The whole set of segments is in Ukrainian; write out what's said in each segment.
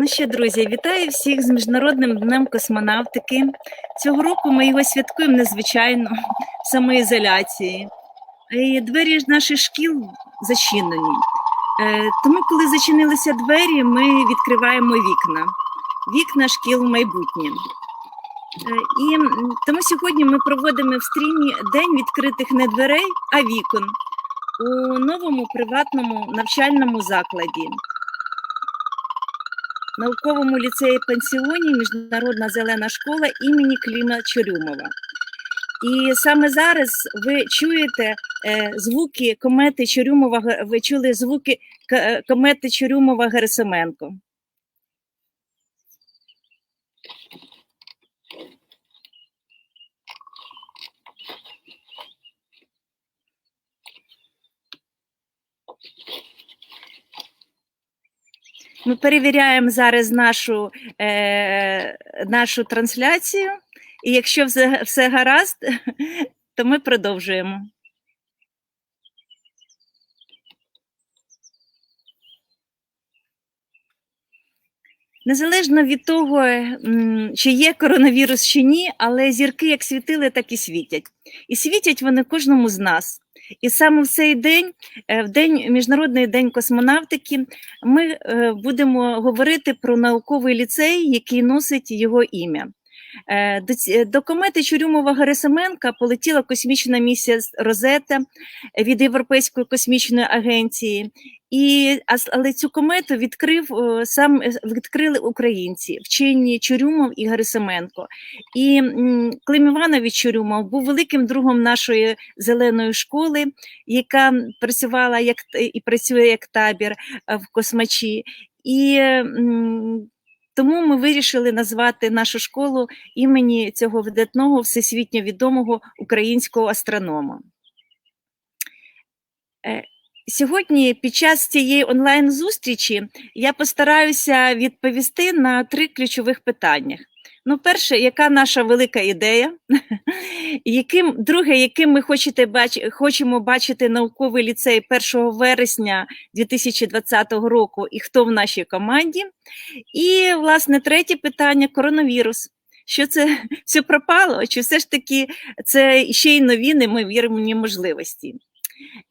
Ну що, друзі, вітаю всіх з Міжнародним днем космонавтики. Цього року ми його святкуємо незвичайно в самоізоляції. І двері наших шкіл зачинені. Е, Тому, коли зачинилися двері, ми відкриваємо вікна, вікна шкіл майбутнє. Е, І тому сьогодні ми проводимо в стрімі День відкритих не дверей, а вікон у новому приватному навчальному закладі науковому ліцеї пансіоні Міжнародна зелена школа імені Кліма Чорюмова. І саме зараз ви чуєте е, звуки комети Чорюмова, ви чули звуки е, комети Чорюмова Герасименко. Ми перевіряємо зараз нашу, е, нашу трансляцію, і якщо все, все гаразд, то ми продовжуємо. Незалежно від того, чи є коронавірус чи ні, але зірки як світили, так і світять. І світять вони кожному з нас. І саме в цей день, е, в день Міжнародний день космонавтики, ми е, будемо говорити про науковий ліцей, який носить його ім'я. Е, До, до комети Чурюмова Герасименка полетіла космічна місія Розета від Європейської космічної агенції. І, але цю комету відкрив е, сам е, відкрили українці, вчені Чурюмов і Герасименко. І Клим Іванович Чурюмов був великим другом нашої зеленої школи, яка працювала як і працює як табір е, в космачі. І тому ми вирішили назвати нашу школу імені цього видатного всесвітньо відомого українського астронома. Е, Сьогодні, під час цієї онлайн-зустрічі, я постараюся відповісти на три ключових питання. Ну, перше, яка наша велика ідея? Яким, друге, яким ми хочете бач, хочемо бачити науковий ліцей 1 вересня 2020 року і хто в нашій команді? І, власне, третє питання коронавірус. Що це все пропало? Чи все ж таки це ще й нові неймовірні можливості?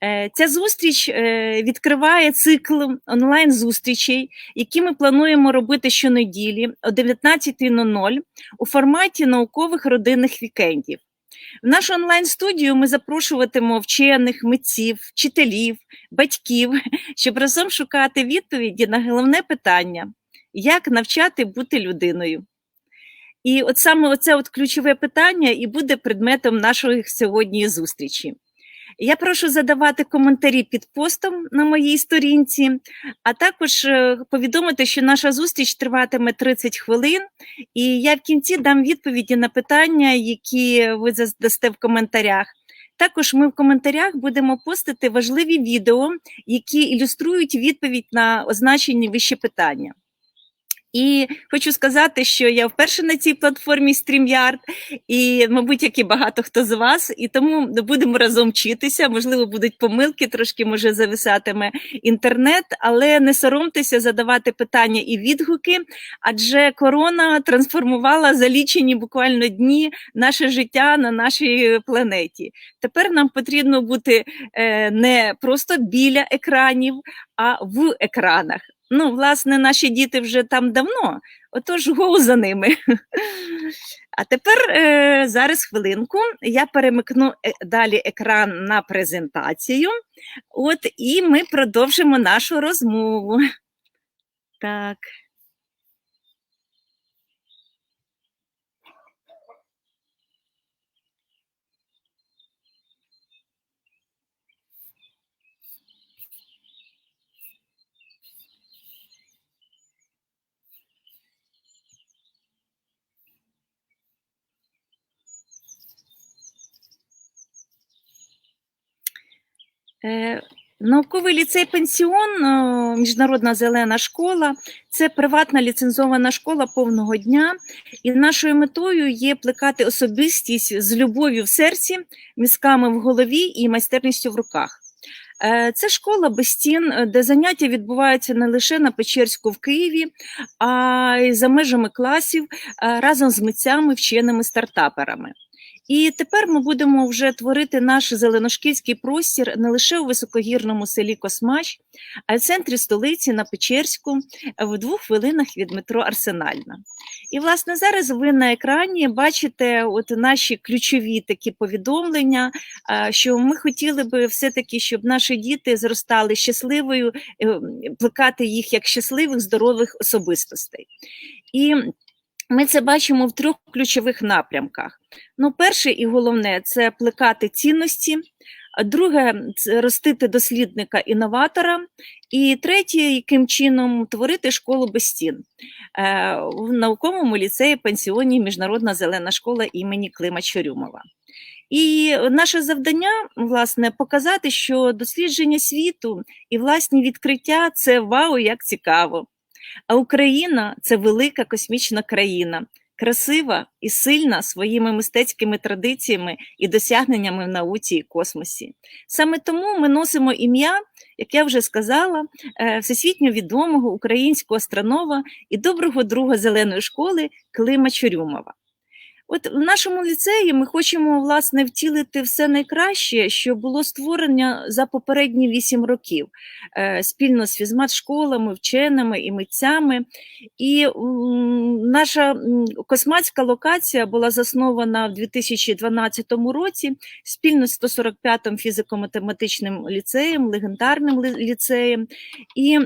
Е, Ця зустріч е, відкриває цикл онлайн-зустрічей, які ми плануємо робити щонеділі о 19.00 у форматі наукових родинних вікендів. В нашу онлайн-студію ми запрошуватимемо вчених, митців, вчителів, батьків, щоб разом шукати відповіді на головне питання: як навчати бути людиною. І от саме оце от ключове питання і буде предметом нашої сьогодні зустрічі. Я прошу задавати коментарі під постом на моїй сторінці, а також е, повідомити, що наша зустріч триватиме 30 хвилин, і я в кінці дам відповіді на питання, які ви задасте в коментарях. Також ми в коментарях будемо постити важливі відео, які ілюструють відповідь на означені вище питання. І хочу сказати, що я вперше на цій платформі StreamYard, і, мабуть, як і багато хто з вас, і тому будемо разом вчитися. Можливо, будуть помилки, трошки може зависатиме інтернет, але не соромтеся задавати питання і відгуки, адже корона трансформувала за лічені буквально дні наше життя на нашій планеті. Тепер нам потрібно бути е, не просто біля екранів, а в екранах. Ну, власне, наші діти вже там давно, отож гоу за ними. А тепер е, зараз хвилинку. Я перемикну е, далі екран на презентацію. От і ми продовжимо нашу розмову. Так. Науковий ліцей пенсіон, е, міжнародна зелена школа це приватна ліцензована школа повного дня. І нашою метою є плекати особистість з любов'ю в серці, мізками в голові і майстерністю в руках. Е, Це школа без стін, е, де заняття відбуваються не лише на Печерську в Києві, а й за межами класів е, разом з митцями, вченими стартаперами. І тепер ми будемо вже творити наш зеленошкільський простір не лише у високогірному селі Космач, а й в центрі столиці на Печерську в двох хвилинах від метро Арсенальна. І, власне, зараз ви на екрані бачите от наші ключові такі повідомлення, що ми хотіли би все-таки, щоб наші діти зростали щасливою, е, плекати їх як щасливих, здорових особистостей. І ми це бачимо в трьох ключових напрямках. Ну, перше і головне це плекати цінності. Друге це ростити дослідника інноватора. І третє, яким чином творити школу без стін Е, в науковому ліцеї пансіоні Міжнародна зелена школа імені Клима Чорюмова. І наше завдання, власне, показати, що дослідження світу і власні відкриття це вау, як цікаво. А Україна це велика космічна країна, красива і сильна своїми мистецькими традиціями і досягненнями в науці і космосі. Саме тому ми носимо ім'я, як я вже сказала, е, всесвітньо відомого українського астронова і доброго друга зеленої школи Клима Чорюмова. От в нашому ліцеї ми хочемо власне втілити все найкраще, що було створено за попередні вісім років е, спільно з фізмат-школами, вченими і митцями. І наша космацька локація була заснована в 2012 році спільно з 145-м фізико-математичним ліцеєм, легендарним ліцеєм. І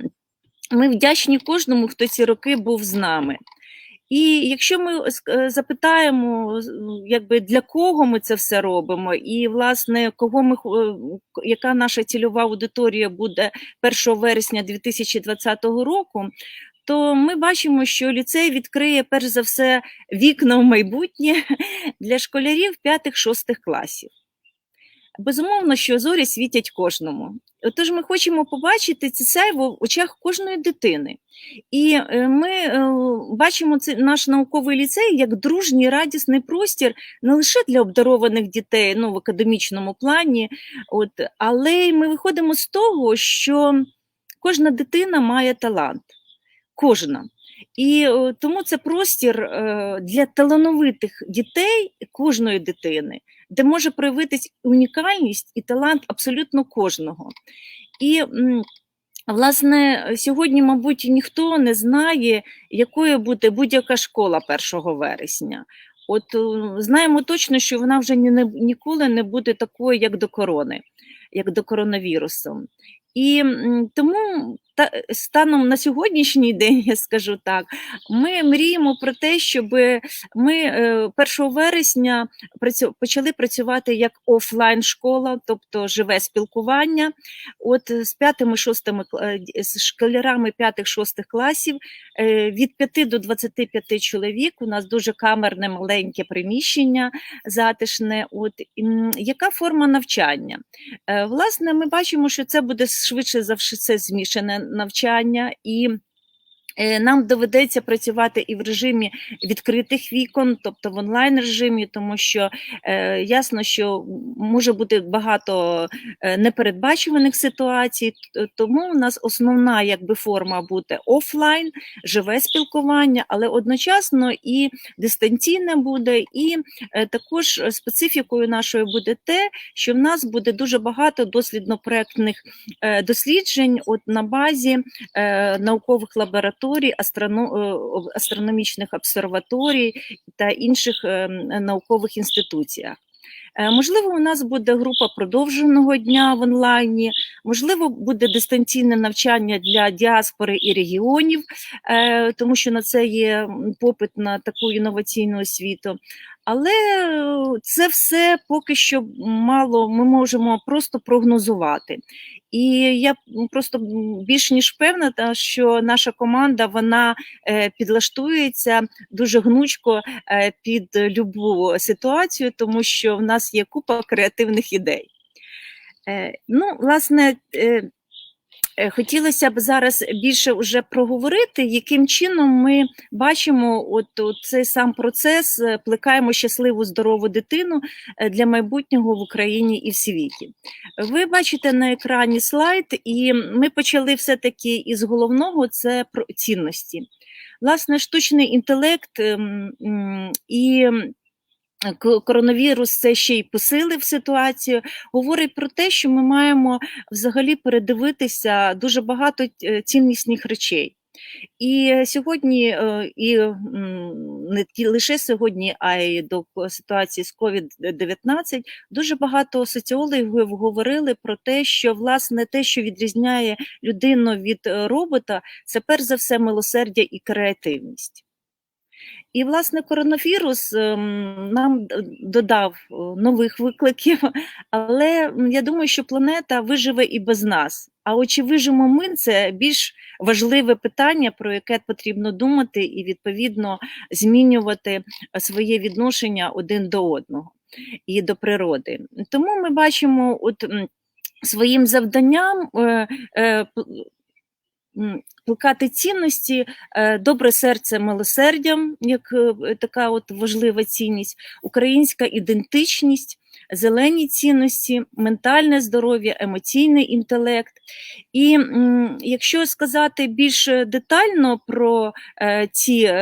ми вдячні кожному, хто ці роки був з нами. І якщо ми е, запитаємо, якби для кого ми це все робимо, і власне кого ми е, яка наша цільова аудиторія буде 1 вересня 2020 року, то ми бачимо, що ліцей відкриє перш за все вікна в майбутнє для школярів 5-6 класів. Безумовно, що зорі світять кожному. Отож, ми хочемо побачити ці сяйво в очах кожної дитини. І е, ми е, бачимо цей наш науковий ліцей як дружній радісний простір не лише для обдарованих дітей ну, в академічному плані, от, але ми виходимо з того, що кожна дитина має талант. Кожна. І е, тому це простір е, для талановитих дітей, кожної дитини, де може проявитись унікальність і талант абсолютно кожного. І Власне, сьогодні, мабуть, ніхто не знає, якою буде будь-яка школа 1 вересня. От е, знаємо точно, що вона вже ні, ніколи не буде такою, як до корони, як до коронавірусу. І тому станом на сьогоднішній день, я скажу так, ми мріємо про те, щоб ми е, 1 вересня почали працювати як офлайн школа, тобто живе спілкування. От е, з п'ятими шостими е, з школярами п'ятих-шостих класів е, від 5 до 25 чоловік. У нас дуже камерне маленьке приміщення, затишне. От яка форма навчання? Е, Власне, ми бачимо, що це буде швидше за все змішане навчання і. Е, Нам доведеться працювати і в режимі відкритих вікон, тобто в онлайн режимі, тому що е, ясно, що може бути багато е, непередбачуваних ситуацій. Тому у нас основна якби форма буде офлайн, живе спілкування, але одночасно і дистанційне буде, і е, також специфікою нашою буде те, що в нас буде дуже багато дослідно-проектних е, досліджень от на базі е, наукових лабораторій, астроно- е, астрономічних обсерваторій та інших е, наукових інституціях. Е, Можливо, у нас буде група продовженого дня в онлайні, можливо, буде дистанційне навчання для діаспори і регіонів, е, тому що на це є попит на таку інноваційну освіту. Але е, це все поки що мало ми можемо просто прогнозувати. І я просто більш ніж впевнена, що наша команда вона підлаштується дуже гнучко під любу ситуацію, тому що в нас є купа креативних ідей. Е, Ну, власне, е, Е, Хотілося б зараз більше вже проговорити, яким чином ми бачимо от, от цей сам процес, плекаємо щасливу здорову дитину для майбутнього в Україні і в світі. Ви бачите на екрані слайд, і ми почали все-таки із головного це про цінності. Власне, штучний інтелект ем, і коронавірус це ще й посилив ситуацію, говорить про те, що ми маємо взагалі передивитися дуже багато е, ціннісних речей. І сьогодні, е, і не лише сьогодні, а й до ситуації з COVID-19, дуже багато соціологів говорили про те, що власне те, що відрізняє людину від е, робота, це перш за все милосердя і креативність. І, власне, коронавірус ем, нам додав е, нових викликів, але я думаю, що планета виживе і без нас. А от чи виживемо ми, це більш важливе питання, про яке потрібно думати і відповідно змінювати е, своє відношення один до одного і до природи. Тому ми бачимо, от своїм завданням е, е, плекати цінності, е, добре серце милосердям, як е, така от важлива цінність, українська ідентичність, зелені цінності, ментальне здоров'я, емоційний інтелект. І якщо сказати більш детально про е, ці.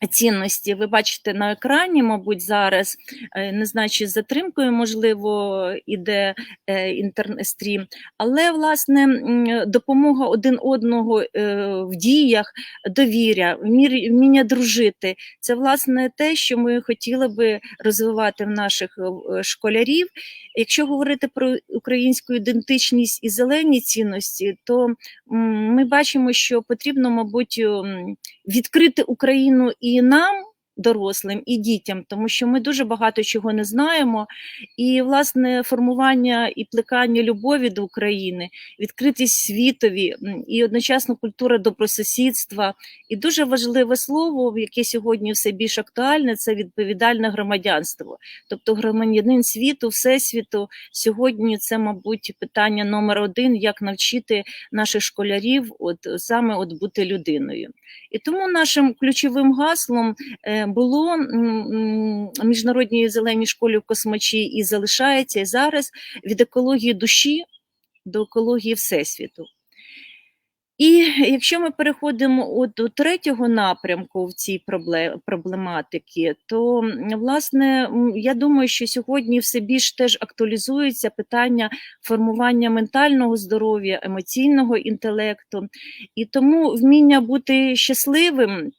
Ем, Цінності ви бачите на екрані, мабуть, зараз е, не знаю, чи з затримкою, можливо, іде е, інтернет-стрім, але власне допомога один одного е, в діях, довіря, вміння дружити це власне те, що ми хотіли би розвивати в наших школярів. Якщо говорити про українську ідентичність і зелені цінності, то ми бачимо, що потрібно, мабуть, відкрити Україну і нам. Дорослим і дітям, тому що ми дуже багато чого не знаємо, і власне формування і плекання любові до України, відкритість світові і одночасно культура добросусідства. І дуже важливе слово, яке сьогодні все більш актуальне, це відповідальне громадянство. Тобто громадянин світу, всесвіту. Сьогодні це, мабуть, питання номер один, як навчити наших школярів, от саме от бути людиною. І тому нашим ключовим гаслом е, було міжнародній зеленій школі в Космачі і залишається і зараз від екології душі до екології всесвіту. І якщо ми переходимо от до третього напрямку в цій пробле- проблематики, то власне я думаю, що сьогодні все більш теж актуалізується питання формування ментального здоров'я, емоційного інтелекту, і тому вміння бути щасливим.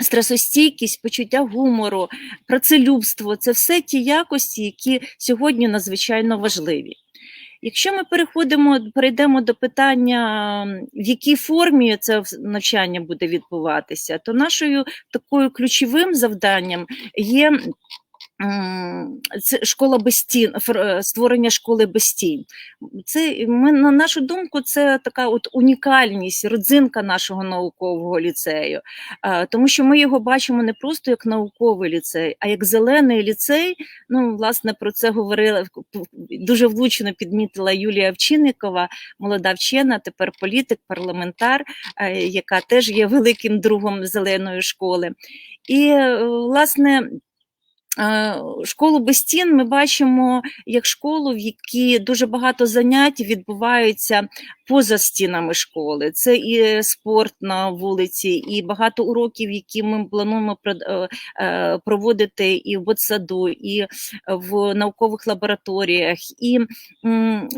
Стресостійкість, почуття гумору, працелюбство це все ті якості, які сьогодні надзвичайно важливі. Якщо ми переходимо, перейдемо до питання, в якій формі це навчання буде відбуватися, то нашою такою ключовим завданням є це школа без стін, е, створення школи без стін. Це ми на нашу думку, це така от унікальність, родзинка нашого наукового ліцею, тому що ми його бачимо не просто як науковий ліцей, а як зелений ліцей. Ну, власне, про це говорила дуже влучно підмітила Юлія Овчинникова, молода вчена, тепер політик, парламентар, е, яка теж є великим другом зеленої школи. І, е, власне, Школу без стін ми бачимо як школу, в якій дуже багато занять відбуваються поза стінами школи. Це і спорт на вулиці, і багато уроків, які ми плануємо е, е, проводити і в ботсаду, і в наукових лабораторіях. І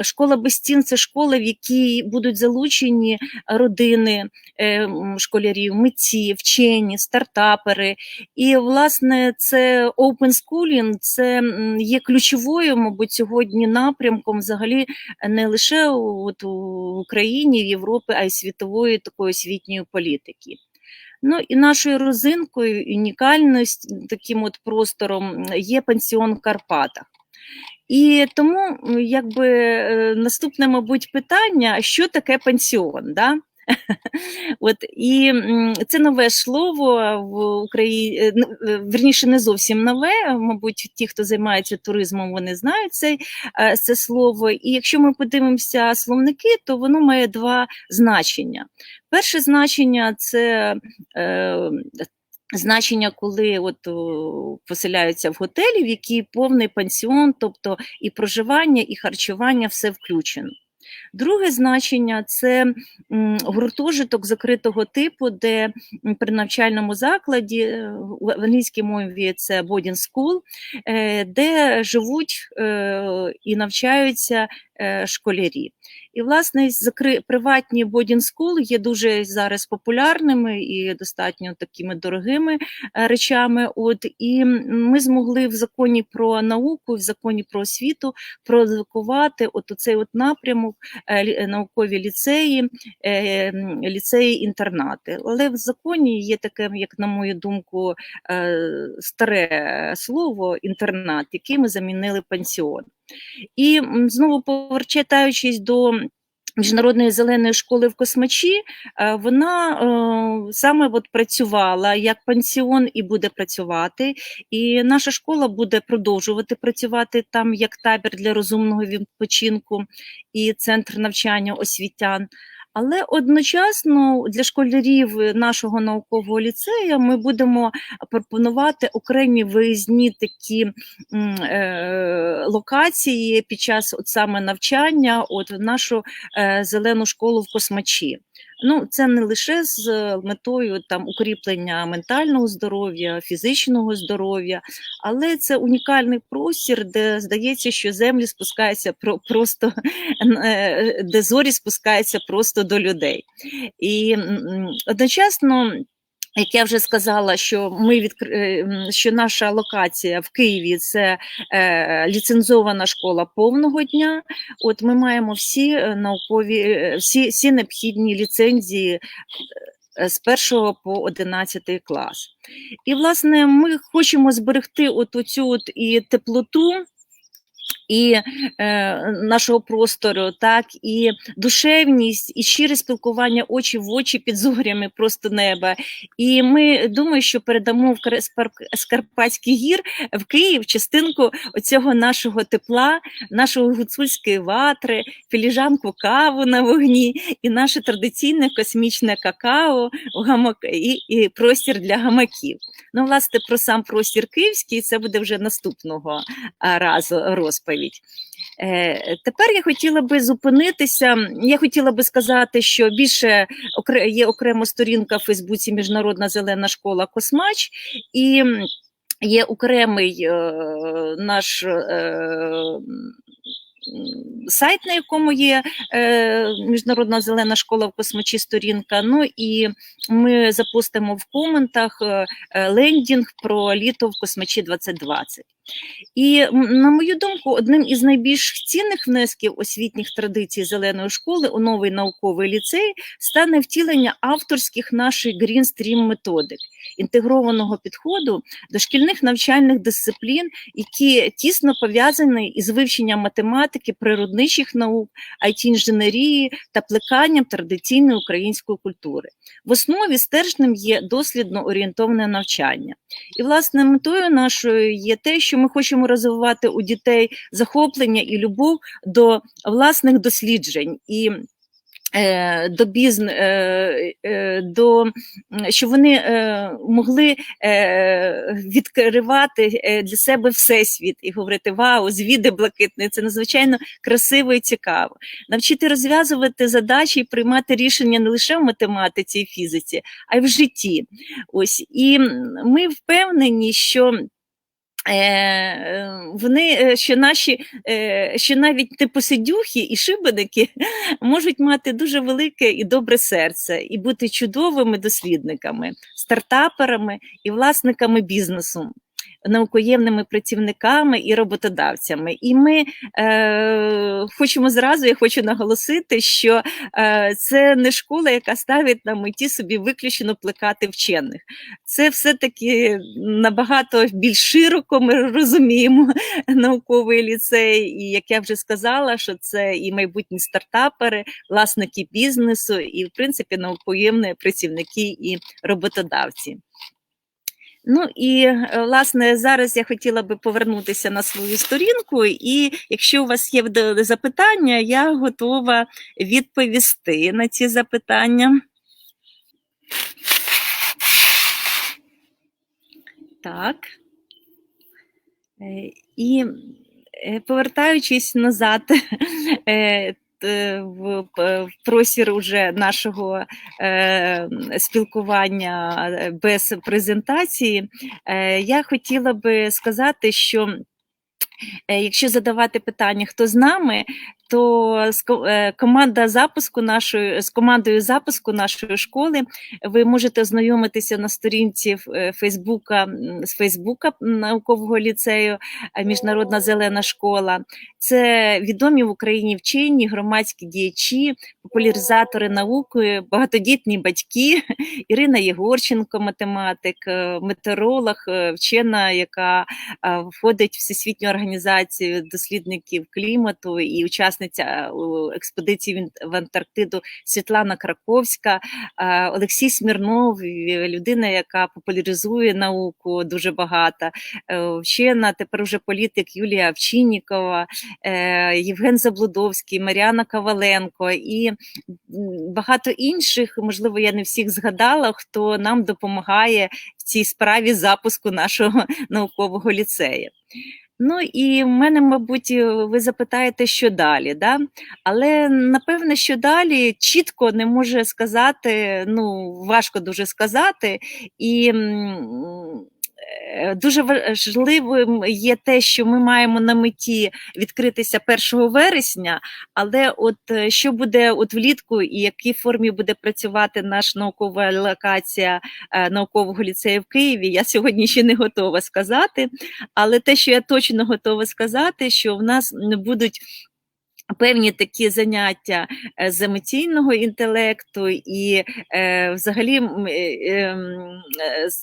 школа без стін це школа, в якій будуть залучені родини е, школярів, митці, вчені, стартапери. І, власне, це open schooling, це є ключовою, мабуть, сьогодні напрямком взагалі не лише от у Україні, в Європі, а й світової такої освітньої політики. Ну і нашою розинкою, унікальність таким от простором є пансіон в Карпатах. І тому якби е, наступне, мабуть, питання: що таке пансіон? Да? От і це нове слово в Україні, верніше, не зовсім нове. Мабуть, ті, хто займається туризмом, вони знають це, е, це слово. І якщо ми подивимося словники, то воно має два значення. Перше значення це е, значення, коли от поселяються в готелі, в якій повний пансіон, тобто і проживання, і харчування все включено. Друге значення це гуртожиток закритого типу, де при навчальному закладі е, в англійській мові це boarding school, е, де живуть е, і навчаються школярі. І, власне, закри... приватні school є дуже зараз популярними і достатньо такими дорогими е, речами. От і ми змогли в законі про науку, в законі про освіту прозвикувати от цей от напрямок е, наукові ліцеї, е, ліцеї-інтернати. Але в законі є таке, як на мою думку, е, старе слово інтернат, яке ми замінили пансіон. І знову повертаючись до Міжнародної зеленої школи в Космачі, е, вона е, саме от працювала як пансіон і буде працювати. І наша школа буде продовжувати працювати там як табір для розумного відпочинку і центр навчання освітян. Але одночасно для школярів нашого наукового ліцею ми будемо пропонувати окремі виїзні такі е, локації під час от саме навчання, от нашу е, зелену школу в Космачі. Ну, це не лише з метою там укріплення ментального здоров'я, фізичного здоров'я, але це унікальний простір, де здається, що землі спускаються про просто е, де зорі спускаються просто до людей. І одночасно. Як я вже сказала, що ми відкр... е, що наша локація в Києві це е, ліцензована школа повного дня. От ми маємо всі е, наукові, е, всі, всі необхідні ліцензії з 1 по 11 клас. І, власне, ми хочемо зберегти от оцю от і теплоту. І е, нашого простору, так і душевність, і щире спілкування очі в очі під зорями просто неба. І ми думаю, що передамо в Карпатських гір в Київ частинку оцього нашого тепла, нашої гуцульської ватри, філіжанку каву на вогні, і наше традиційне космічне какао в гамак і, і простір для гамаків. Ну, власне, про сам простір київський це буде вже наступного разу розповідь. Е, Тепер я хотіла би зупинитися. Я хотіла би сказати, що більше є окрема сторінка в Фейсбуці Міжнародна зелена школа Космач і є окремий е, наш. Е, Сайт, на якому є е, Міжнародна зелена школа в космачі сторінка. Ну і ми запустимо в коментах лендінг про літо в космачі 2020. І на мою думку, одним із найбільш цінних внесків освітніх традицій зеленої школи у новий науковий ліцей стане втілення авторських наших Stream методик, інтегрованого підходу до шкільних навчальних дисциплін, які тісно пов'язані із вивченням математики, природничих наук, IT-інженерії та плеканням традиційної української культури. В основі стержнем є дослідно орієнтоване навчання. І, власне, метою нашою є те, що ми хочемо розвивати у дітей захоплення і любов до власних досліджень і е, до бізн, е, е, до м, щоб вони могли відкривати для себе всесвіт і говорити Вау, звіди блакитний, це надзвичайно красиво і цікаво. Навчити розв'язувати задачі і приймати рішення не лише в математиці і фізиці, а й в житті. Ось і ми впевнені, що. Е, вони е, що наші, е, що навіть непосидюхи і шибеники можуть мати дуже велике і добре серце і бути чудовими дослідниками, стартаперами і власниками бізнесу. Наукоємними працівниками і роботодавцями. І ми е, хочемо зразу, я хочу наголосити, що е, це не школа, яка ставить на меті собі виключно плекати вчених. Це все-таки набагато більш широко ми розуміємо науковий ліцей. І як я вже сказала, що це і майбутні стартапери, власники бізнесу, і, в принципі, наукоємні працівники і роботодавці. Ну і е, власне зараз я хотіла би повернутися на свою сторінку, і якщо у вас є запитання, я готова відповісти на ці запитання. Так. Е, І е, повертаючись назад в просір простір уже нашого е, спілкування е, без презентації, е, я хотіла би сказати, що е, якщо задавати питання, хто з нами, то з е, команда запуску нашої з командою запуску нашої школи ви можете ознайомитися на сторінці е, Фейсбука з Фейсбука наукового ліцею е, Міжнародна зелена школа. Це відомі в Україні вчені, громадські діячі, популяризатори науки, багатодітні батьки. Ірина Єгорченко, математик, е, метеоролог, е, вчена, яка е, входить в Всесвітню організацію дослідників клімату і учасниця експедиції в Антарктиду Світлана Краковська, е, Олексій Смірнов, е, людина, яка популяризує науку дуже багато. е, Вчена, тепер уже політик Юлія Овчиннікова, е, Євген Заблудовський, Маріана Коваленко і багато інших, можливо, я не всіх згадала, хто нам допомагає в цій справі запуску нашого наукового ліцею. Ну і в мене, мабуть, ви запитаєте, що далі, да? але напевне, що далі чітко не може сказати, ну важко дуже сказати, і е, дуже важливим є те, що ми маємо на меті відкритися 1 вересня, але от е, що буде от влітку і в якій формі буде працювати наша наукова локація е, наукового ліцею в Києві, я сьогодні ще не готова сказати. Але те, що я точно готова сказати, що в нас будуть певні такі заняття е, з емоційного інтелекту і е, взагалі е, ем,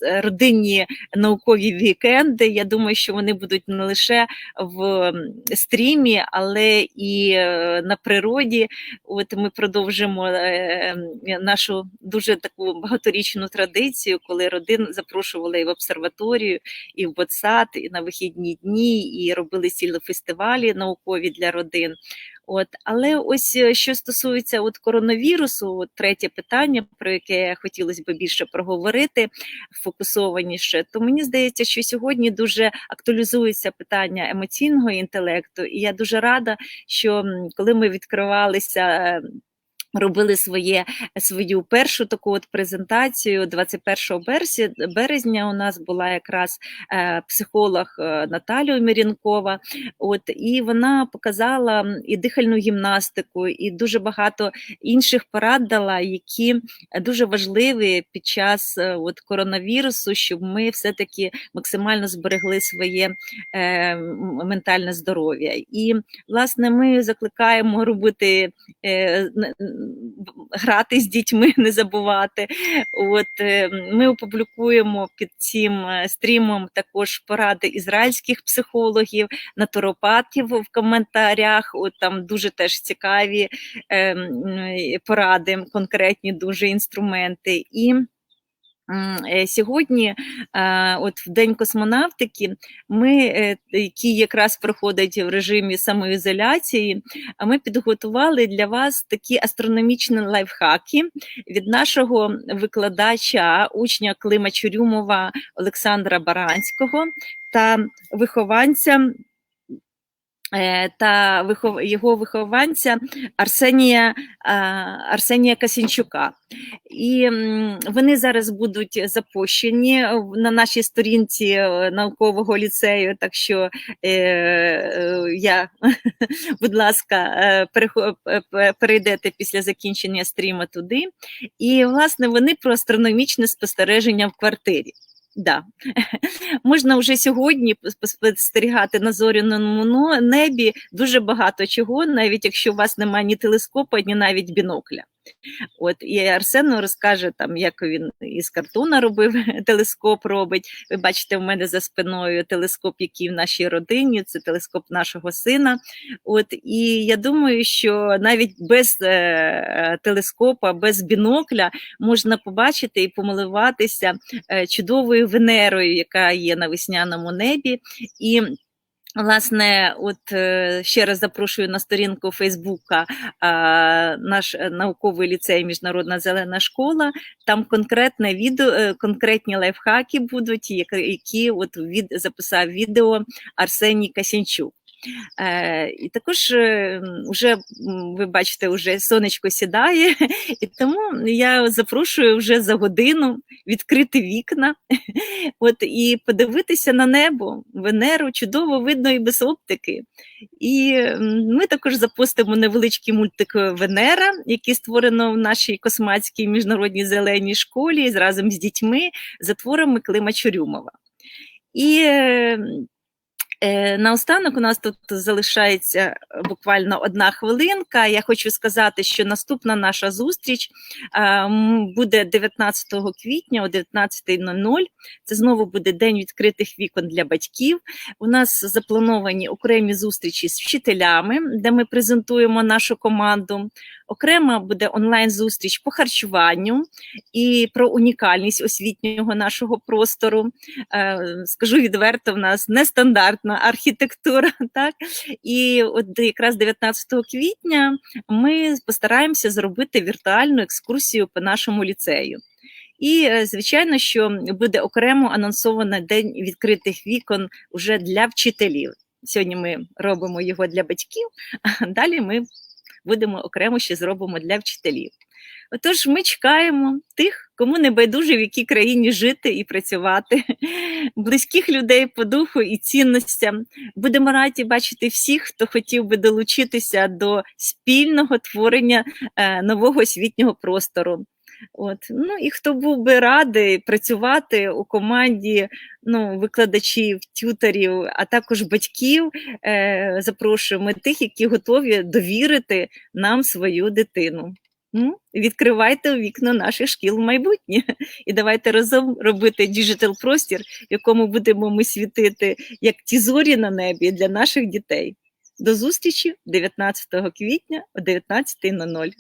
е, родинні наукові вікенди. Я думаю, що вони будуть не лише в стрімі, але і е, на природі. От ми продовжимо е, ем, нашу дуже таку багаторічну традицію, коли родин запрошували і в обсерваторію, і в ботсад, і на вихідні дні, і робили цілі фестивалі наукові для родин. От, але ось е, що стосується от коронавірусу, от третє питання, про яке хотілося б більше проговорити, фокусованіше, то мені здається, що сьогодні дуже актуалізується питання емоційного інтелекту, і я дуже рада, що коли ми відкривалися. Робили своє свою першу таку от презентацію 21 березня, березня. У нас була якраз е, психолог е, Наталія Мірінкова. От і вона показала і дихальну гімнастику, і дуже багато інших порад дала, які дуже важливі під час е, от коронавірусу, щоб ми все-таки максимально зберегли своє е, ментальне здоров'я. І власне ми закликаємо робити е, грати з дітьми, не забувати. От е, ми опублікуємо під цим е, стрімом також поради ізраїльських психологів, натуропатів в коментарях. От там дуже теж цікаві е, м, е, поради, конкретні дуже інструменти. І Сьогодні, е, от в День космонавтики, ми, е, який якраз проходить в режимі самоізоляції, ми підготували для вас такі астрономічні лайфхаки від нашого викладача, учня Клима Чурюмова Олександра Баранського та вихованця. Е, Та його вихованця Арсенія, Арсенія Касінчука. І вони зараз будуть запущені на нашій сторінці е, наукового ліцею. Так що е, е, я, будь ласка, е, е, перейдете після закінчення стріма туди. І, власне, вони про астрономічне спостереження в квартирі. Да. Можна вже сьогодні пос- спостерігати на зоряному небі дуже багато чого, навіть якщо у вас немає ні телескопа, ні навіть бінокля. От і Арсен розкаже там, як він із картона робив телескоп. Робить. Ви бачите, в мене за спиною телескоп, який в нашій родині, це телескоп нашого сина. От і я думаю, що навіть без е, телескопа, без бінокля можна побачити і помилуватися е, чудовою Венерою, яка є на весняному небі. І Власне, от е, ще раз запрошую на сторінку Фейсбука наш науковий ліцей Міжнародна зелена школа. Там конкретне відео, е, конкретні лайфхаки будуть, які, от від записав відео Арсеній Касянчук. Е, і також е, вже ви бачите, вже сонечко сідає, і тому я запрошую вже за годину відкрити вікна от, і подивитися на небо, Венеру, чудово видно і без оптики. І ми також запустимо невеличкий мультик Венера, який створено в нашій космацькій міжнародній зеленій школі разом з дітьми за творами Клима Чорюмова. І Е, Наостанок у нас тут залишається е, буквально одна хвилинка. Я хочу сказати, що наступна наша зустріч е, буде 19 квітня о 19.00. Це знову буде день відкритих вікон для батьків. У нас заплановані окремі зустрічі з вчителями, де ми презентуємо нашу команду. Окрема буде онлайн-зустріч по харчуванню і про унікальність освітнього нашого простору. Е, Скажу відверто, в нас нестандартна архітектура. Так? І от якраз 19 квітня ми постараємося зробити віртуальну екскурсію по нашому ліцею. І, е, звичайно, що буде окремо анонсовано День відкритих вікон уже для вчителів. Сьогодні ми робимо його для батьків, а далі ми будемо окремо ще зробимо для вчителів. Отож, ми чекаємо тих, кому не байдуже в якій країні жити і працювати, близьких людей по духу і цінностям. Будемо раді бачити всіх, хто хотів би долучитися до спільного творення е, нового освітнього простору. От. Ну і хто був би радий працювати у команді ну, викладачів, тюторів, а також батьків, е, запрошуємо тих, які готові довірити нам свою дитину. Ну, відкривайте вікна наших шкіл в майбутнє і давайте разом робити діджитал простір, в якому будемо ми світити як ті зорі на небі для наших дітей. До зустрічі 19 квітня о 19.00.